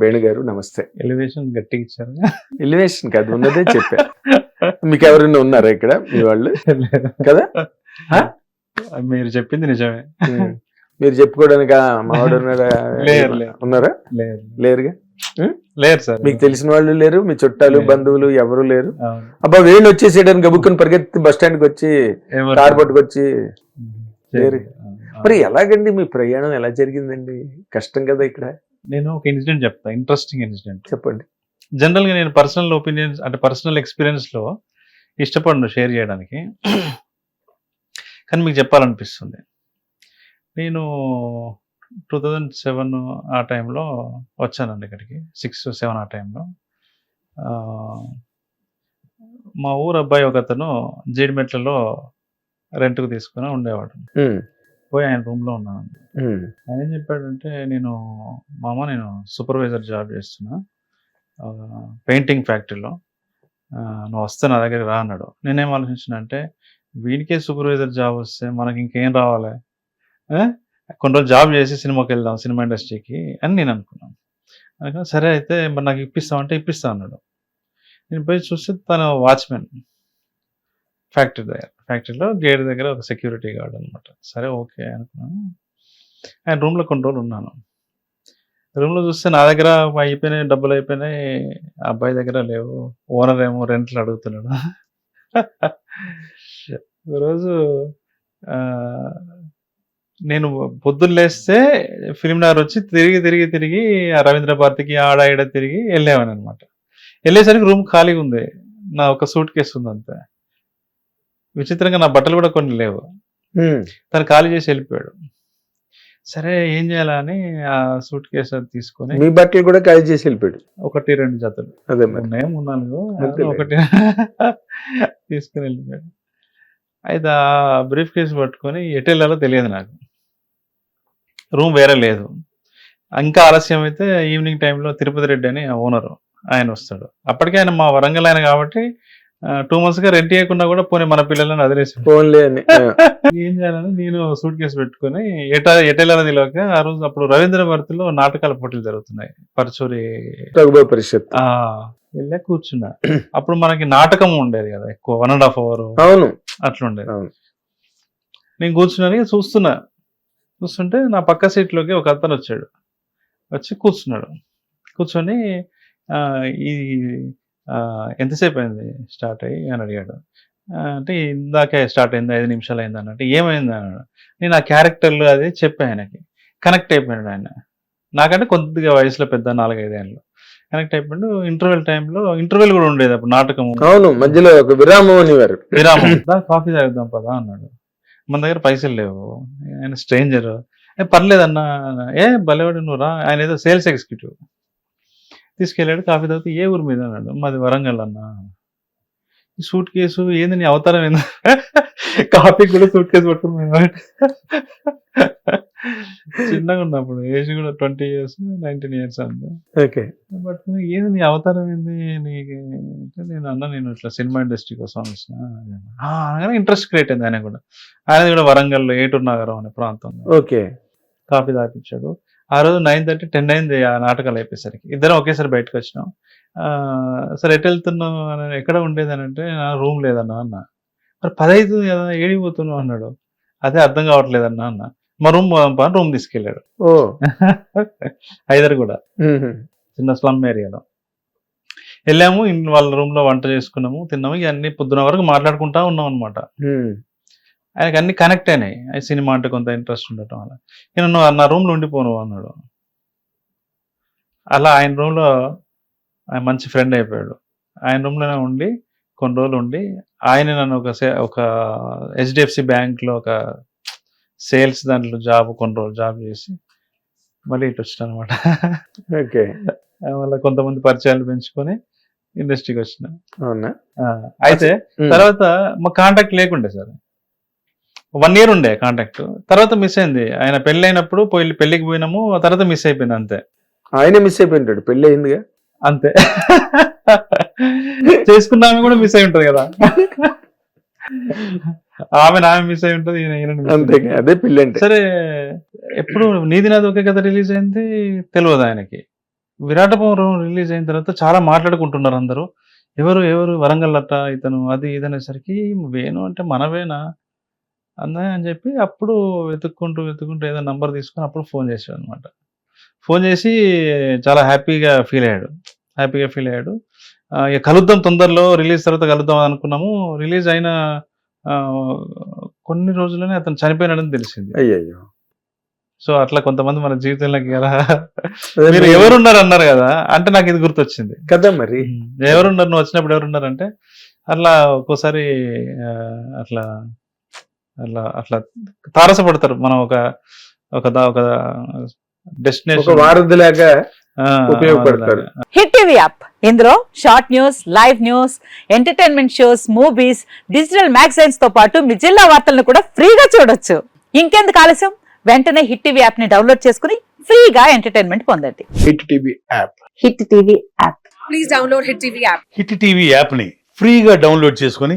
వేణు గారు నమస్తే. ఎలివేషన్ గట్టిగా ఇచ్చారు. ఎలివేషన్ కాదు ఉన్నదే చెప్పా. మీకు ఎవరైనా ఉన్నారా ఇక్కడ మీ వాళ్ళు? కదా? మీరు చెప్పింది నిజమే. మీరు చెప్పుకోవడానికి మావాడు లేరు, లేరు. ఉన్నారా? లేరుగా? లేదు సార్. మీకు తెలిసిన వాళ్ళు లేరు మీ చుట్టాలు లేరు. బంధువులు ఎవరు లేరు. అబ్బా వేణు వచ్చేసేయడానికి గబుక్కుని పరిగెత్తి బస్ స్టాండ్కి వచ్చి? కార్ పట్టుకొచ్చి లేరు. మరి ఎలాగండి మీ ప్రయాణం? ఎలా జరిగిందండి? కష్టం కదా ఇక్కడ. నేను ఒక ఇన్సిడెంట్ చెప్తా ఇంట్రెస్టింగ్ ఇన్సిడెంట్ చెప్పండి. జనరల్గా నేను పర్సనల్ ఒపీనియన్స్ అంటే పర్సనల్ ఎక్స్పీరియన్స్లో ఇష్టపడను షేర్ చేయడానికి. కానీ మీకు చెప్పాలనిపిస్తుంది. నేను టూ థౌజండ్ సెవెన్ ఆ టైంలో వచ్చానండి ఇక్కడికి సిక్స్ సెవెన్ ఆ టైంలో మా ఊరు అబ్బాయి ఒక అతను జీడిమెట్లలో రెంట్కు తీసుకుని ఉండేవాడు. పోయి ఆయన రూమ్లో ఉన్నాను ఆయన ఏం చెప్పాడంటే నేను మామ నేను సూపర్వైజర్ జాబ్ చేస్తున్నా. పెయింటింగ్ ఫ్యాక్టరీలో. నువ్వు వస్తే నా దగ్గరికి రా అన్నాడు. నేనేం ఆలోచించిన అంటే వీడికే సూపర్వైజర్ జాబ్ వస్తే మనకి ఇంకేం రావాలి? కొన్ని రోజులు జాబ్ చేసి సినిమాకి వెళ్దాం సినిమా ఇండస్ట్రీకి అని నేను అనుకున్నాను. అనుకున్నా సరే అయితే మరి నాకు ఇప్పిస్తామంటే ఇప్పిస్తా అన్నాడు. నేను పోయి చూస్తే తను వాచ్మెన్ ఫ్యాక్టరీ దగ్గర. ఫ్యాక్టరీలో గేట్ దగ్గర ఒక సెక్యూరిటీ గార్డ్ అనమాట సరే ఓకే అనుకున్నాను. ఆయన రూమ్లో కొన్ని రోజులు ఉన్నాను. రూమ్లో చూస్తే నా దగ్గర అయిపోయినాయి డబ్బులు అయిపోయినాయి. ఆ అబ్బాయి దగ్గర లేవు. ఓనర్ ఏమో రెంట్లు అడుగుతున్నాడు. ఒకరోజు నేను పొద్దున్న లేస్తే ఫిలింనగర్ వచ్చి తిరిగి తిరిగి తిరిగి ఆ రవీంద్ర భారతికి ఆడ ఈడ తిరిగి వెళ్ళేవాను అనమాట వెళ్ళేసరికి రూమ్ ఖాళీగా ఉంది. నా ఒక సూట్ కేసు ఉంది అంతే. విచిత్రంగా నా బట్టలు కూడా కొన్ని లేవు. తను ఖాళీ చేసి వెళ్ళిపోయాడు. సరే ఏం చేయాలా అని ఆ సూట్ కేసు అది తీసుకొని మీ బట్టలు కూడా ఖాళీ చేసి వెళ్ళిపోయాడు. ఒకటి రెండు జతలు. అదే ఉన్నాయి అంతేలే. ఒకటి తీసుకుని వెళ్ళిపోయాడు. అయితే ఆ బ్రీఫ్ కేసు పట్టుకొని ఎటు వెళ్ళాలో తెలియదు నాకు. రూమ్ వేరే లేదు. ఇంకా ఆలస్యం అయితే ఈవినింగ్ టైంలో తిరుపతి రెడ్డి అని ఓనరు ఆయన వస్తాడు. అప్పటికే ఆయన మా వరంగల్ ఆయన కాబట్టి టూ మంత్స్గా రెంట్ చేయకుండా కూడా పోనీ మన పిల్లలను వదిలేసి. ఫోన్లే అని ఏం చేయాలని నేను సూట్ కేసు పెట్టుకొని ఎట ఎటెళ్ళాలో తెలియక ఆ రోజు అప్పుడు రవీంద్ర భారతిలో నాటకాల పోటీలు జరుగుతున్నాయి. పరచూరి పరిషత్. ఆ వెళ్ళే కూర్చున్నా. అప్పుడు మనకి నాటకం ఉండేది కదా ఎక్కువ వన్ అండ్ హాఫ్ అవర్ అవును. అట్లా ఉండేది అవును. నేను కూర్చున్నాను చూస్తున్నా. చూస్తుంటే నా పక్క సీట్లోకి ఒక అతను వచ్చాడు. వచ్చి కూర్చున్నాడు. కూర్చొని ఈ ఎంతసేపు అయింది స్టార్ట్ అయ్యి అని అడిగాడు. అంటే ఇందాకే స్టార్ట్ అయింది ఐదు నిమిషాలు అయింది అన్నట్టు. ఏమైంది అన్నాడు. నేను ఆ క్యారెక్టర్లు అది చెప్పా ఆయనకి. కనెక్ట్ అయిపోయాడు ఆయన. నాకంటే కొద్దిగా వయసులో పెద్ద నాలుగైదేళ్ళు కనెక్ట్ అయిపోయాడు. ఇంటర్వెల్ టైంలో ఇంటర్వెల్ కూడా ఉండేది అప్పుడు నాటకం. అవును మధ్యలో ఒక విరామం అనేవారు విరామం. కాఫీ తాగుదాం పదా అన్నాడు. మన దగ్గర పైసలు లేవు. ఆయన స్ట్రేంజర్. ఏ పర్లేదన్నా. ఏ భలేవాడు నువ్వు రా. ఆయన ఏదో సేల్స్ ఎగ్జిక్యూటివ్. తీసుకెళ్ళాడు. కాఫీ తాగితే ఏ ఊరు మీద అన్నాడు. మాది వరంగల్ అన్న. ఈ సూట్ కేసు ఏంది నీ అవతారం ఏంది? కాఫీ కూడా సూట్ కేసు పట్టుకుని. చిన్నగా ఉన్నప్పుడు ఏజ్ కూడా ట్వంటీ ఇయర్స్ నైన్టీన్ ఇయర్స్ అంతే. ఓకే. బట్ ఏంది నీ అవతారం ఏంది? నీకు నేను అన్న నేను ఇట్లా సినిమా ఇండస్ట్రీ కోసం వచ్చిన. అనగానే ఇంట్రెస్ట్ క్రియేట్ అయింది ఆయన కూడా. ఆయన కూడా వరంగల్లో ఏటూరు నగరం అనే ప్రాంతంలో ఓకే. కాఫీ తాపించాడు ఆ రోజు నైన్ థర్టీ టెన్ అయింది ఆ నాటకాలు అయిపోయేసరికి. ఇద్దరం ఒకేసారి బయటకు వచ్చినాం. సరే ఎటు వెళ్తున్నాం అని ఎక్కడ ఉండేది? అని అంటే నా రూమ్ లేదన్నా అన్న. మరి పదహైదు కదా ఏడికి పోతున్నావు? అన్నాడు. అదే అర్థం కావట్లేదన్నా అన్న మా రూమ్ రూమ్ తీసుకెళ్ళాడు. ఓ. హైదర్ కూడా. చిన్న స్లమ్ ఏరియాలో. వెళ్ళాము వాళ్ళ రూమ్లో వంట చేసుకున్నాము తిన్నాము. ఇవన్నీ పొద్దున వరకు మాట్లాడుకుంటా ఉన్నాం అనమాట. ఆయనకి అన్ని కనెక్ట్ అయినాయి. ఆ సినిమా అంటే కొంత ఇంట్రెస్ట్ ఉండటం వల్ల. నేను నువ్వు నా రూమ్లో ఉండిపోను అన్నాడు. అలా ఆయన రూమ్లో ఆయన మంచి ఫ్రెండ్ అయిపోయాడు. ఆయన రూమ్లోనే ఉండి కొన్ని రోజులు ఉండి ఆయన నన్ను ఒక సే- ఒక హెచ్డిఎఫ్సి బ్యాంక్లో ఒక సేల్స్ దాంట్లో జాబ్ కొన్ని రోజులు జాబ్ చేసి మళ్ళీ ఇటు వచ్చిన అనమాట ఓకే. మళ్ళీ కొంతమంది పరిచయాలు పెంచుకొని ఇండస్ట్రీకి వచ్చిన. అవునా? అయితే. తర్వాత మా కాంటాక్ట్ లేకుండే సార్. వన్ ఇయర్ ఉండే కాంటాక్ట్ తర్వాత మిస్ అయింది. ఆయన పెళ్ళి అయినప్పుడు పోయి పెళ్ళికి పోయినాము ఆ తర్వాత మిస్ అయిపోయింది అంతే. ఆయనే మిస్ అయిపోయింటాడు. పెళ్ళి అయిందిగా? అంతే. చేసుకున్న ఆమె కూడా మిస్ అయి ఉంటది కదా. ఆమె ఆమె మిస్ అయి ఉంటది అంతే. అదే పెళ్ళి అంటే. సరే ఎప్పుడు నీది నాది ఒకే కథ రిలీజ్ అయింది తెలియదు ఆయనకి. విరాటపురం రిలీజ్ అయిన తర్వాత చాలా మాట్లాడుకుంటున్నారు అందరూ. ఎవరు ఎవరు? వరంగల్ అట్ట ఇతను అది ఇది అనేసరికి వేణు అంటే మనవేనా? అన్నా అని చెప్పి అప్పుడు వెతుక్కుంటూ వెతుక్కుంటూ ఏదో నంబర్ తీసుకొని అప్పుడు ఫోన్ చేశాడు అనమాట ఫోన్ చేసి చాలా హ్యాపీగా ఫీల్ అయ్యాడు. హ్యాపీగా ఫీల్ అయ్యాడు. ఇక కలుద్దాం తొందరలో రిలీజ్ తర్వాత కలుద్దాం అనుకున్నాము. రిలీజ్ అయిన కొన్ని రోజుల్లోనే అతను చనిపోయినాడని తెలిసింది. అయ్యయ్యో. సో అట్లా కొంతమంది మన జీవితంలోకి ఎలా మీరు ఎవరున్నారు అన్నారు కదా అంటే నాకు ఇది గుర్తొచ్చింది. కదా మరి. ఎవరున్నారు నువ్వు వచ్చినప్పుడు ఎవరున్నారు అంటే అట్లా ఒక్కోసారి అట్లా అట్లా అట్లా తారసపడతారు. మనం ఒక ఒక ఒక డెస్టినేషన్ వారధిలాగా ఉపయోగపడతారు. Hit TV app. ఇందులో short news live news entertainment shows movies digital మ్యాగజైన్స్తో పాటు మీ జిల్లా వార్తలను కూడా ఫ్రీగా చూడొచ్చు. ఇంకెందుకు ఆలస్యం? వెంటనే హిట్ టీవీ యాప్ని డౌన్లోడ్ చేసుకుని ఫ్రీగా ఎంటర్టైన్మెంట్ పొందండి. Hit TV app. Hit TV app. Please download Hit TV app. Hit TV యాప్ని ఫ్రీగా డౌన్లోడ్ చేసుకొని